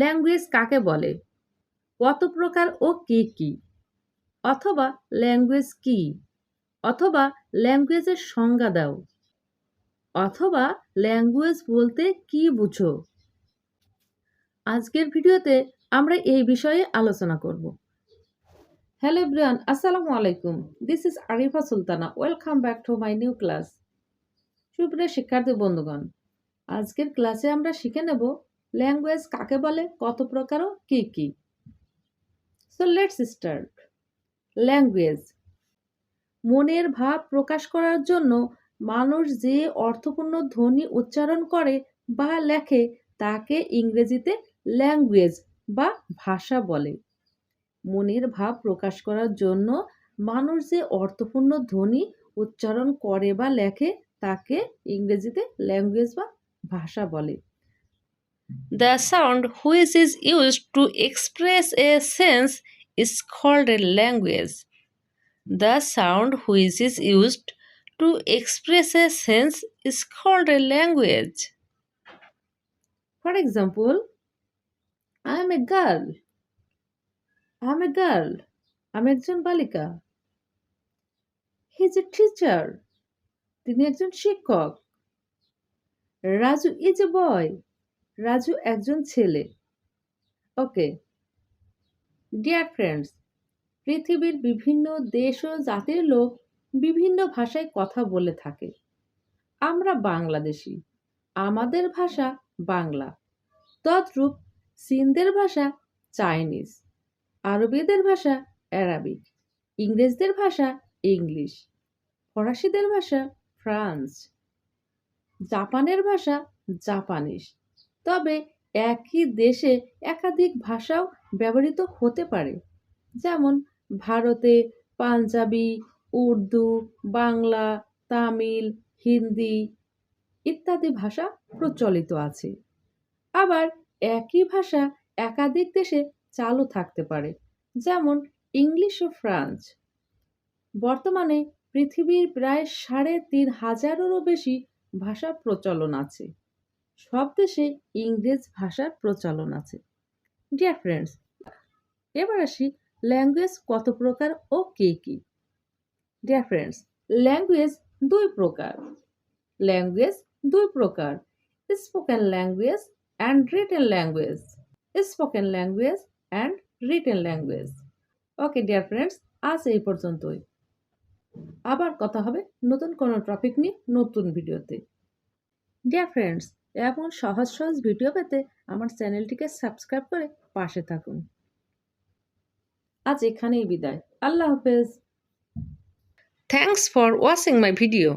Language কাকে বলে? কত প্রকার ও কি কি? অথবা ল্যাঙ্গুয়েজ কি? অথবা ল্যাঙ্গুয়েজের সংজ্ঞা দাও। অথবা ল্যাঙ্গুয়েজ বলতে কি বুঝো? আজকের ভিডিওতে আমরা এই বিষয়ে আলোচনা করব। হ্যালো এভরিওয়ান আসসালামু আলাইকুম। This is Arifa Sultana welcome back to my new class সুপ্রিয় শিক্ষার্থী বন্ধুগণ, আজকের ক্লাসে আমরা শিখে নেব ল্যাঙ্গুয়েজ কাকে বলে? কত প্রকার কী কী? সো লেটস স্টার্ট ল্যাঙ্গুয়েজ মনের ভাব প্রকাশ করার জন্য মানুষ যে অর্থপূর্ণ ধ্বনি উচ্চারণ করে বা লেখে, তাকে ইংরেজিতে ল্যাঙ্গুয়েজ বা ভাষা বলে। মনের ভাব প্রকাশ করার জন্য মানুষ যে অর্থপূর্ণ ধ্বনি উচ্চারণ করে বা লেখে, তাকে ইংরেজিতে ল্যাঙ্গুয়েজ বা ভাষা বলে। The sound which is used to express a sense is called a language. The sound which is used to express a sense is called a language. For example I am a girl I am a girl আমি একজন বালিকা he is a teacher তিনি একজন শিক্ষক Raju is a বয় রাজু একজন ছেলে। ওকে dear friends পৃথিবীর বিভিন্ন দেশ ও জাতির লোক বিভিন্ন ভাষায় কথা বলে থাকে। আমরা বাংলাদেশি, আমাদের ভাষা বাংলা। তদ্রূপ চীনদের ভাষা চাইনিজ, আরবিদের ভাষা অ্যারাবিক, ইংরেজদের ভাষা ইংলিশ, ফরাসিদের ভাষা ফ্রান্স, জাপানের ভাষা জাপানিজ তবে একই দেশে একাধিক ভাষাও ব্যবহৃত হতে পারে। যেমন ভারতে পাঞ্জাবি, উর্দু, বাংলা, তামিল, হিন্দি ইত্যাদি ভাষা প্রচলিত আছে। আবার একই ভাষা একাধিক দেশে চালু থাকতে পারে, যেমন ইংলিশ ও ফ্রান্স। বর্তমানে পৃথিবীর প্রায় সাড়ে তিন হাজারেরও বেশি ভাষা প্রচলন আছে। সব দেশে ইংরেজ ভাষার প্রচলন আছে। ডিয়ার ফ্রেন্ডস এবার আসি ল্যাঙ্গুয়েজ কত প্রকার ও কে কী? ডিয়ার ফ্রেন্ডস ল্যাঙ্গুয়েজ দুই প্রকার। ল্যাঙ্গুয়েজ দুই প্রকার। Spoken language and written language spoken language and written language okay dear friends আজ এই পর্যন্তই। আবার কথা হবে নতুন কোনো টপিক নিয়ে নতুন ভিডিওতে ডিয়ার ফ্রেন্ডস এমন সহজ সহজ ভিডিও পেতে আমার চ্যানেলটিকে সাবস্ক্রাইব করে পাশে থাকুন। আজ এখানেই বিদায়। আল্লাহ হাফেজ। Thanks for watching my video.